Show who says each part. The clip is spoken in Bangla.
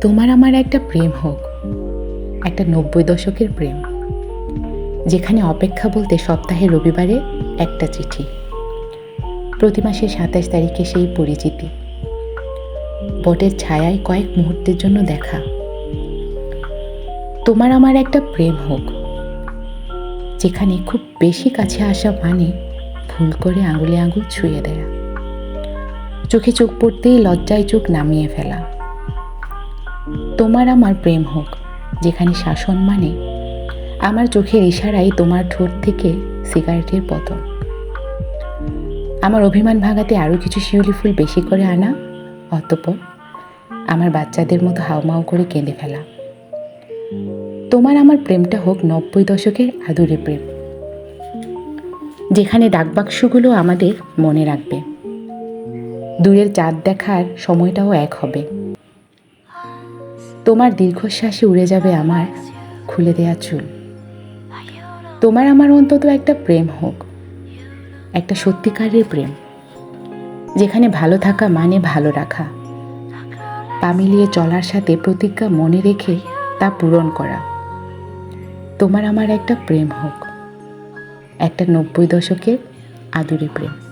Speaker 1: তোমার আমার একটা প্রেম হোক, একটা নব্বই দশকের প্রেম, যেখানে অপেক্ষা বলতে সপ্তাহে রবিবারে একটা চিঠি। প্রতি মাসের সাতাশ তারিখে সেই পরিচিতি। বটের ছায়ায় কয়েক মুহূর্তের জন্য দেখা। তোমার আমার একটা প্রেম হোক, যেখানে খুব বেশি কাছে আসা মানে ভুল করে আঙুলে আঙুল ছুঁয়ে দেয়া। চোখে চোখ পড়তেই লজ্জায় চোখ নামিয়ে ফেলা। তোমার আমার প্রেম হোক, যেখানে শাসন মানে আমার চোখের ইশারায় তোমার ঠোঁট থেকে সিগারেটের পতন। আমার অভিমান ভাঙাতে আরও কিছু শিউলি ফুল বেশি করে আনা, অতপর আমার বাচ্চাদের মতো হাউমাউ করে কেঁদে ফেলা। তোমার আমার প্রেমটা হোক নব্বই দশকের আদুরে প্রেম, যেখানে ডাকবাক্সগুলো আমাদের মনে রাখবে। দূরের চাঁদ দেখার সময়টাও এক হবে। তোমার দীর্ঘশ্বাসে উড়ে যাবে আমার খুলে দেয়া চুল। তোমার আমার অন্তত একটা প্রেম হোক, একটা সত্যিকারের প্রেম, যেখানে ভালো থাকা মানে ভালো রাখা। পা মিলিয়ে চলার সাথে প্রতিজ্ঞা মনে রেখে তা পূরণ করা। তোমার আমার একটা প্রেম হোক, একটা নব্বই দশকের আদুরে প্রেম।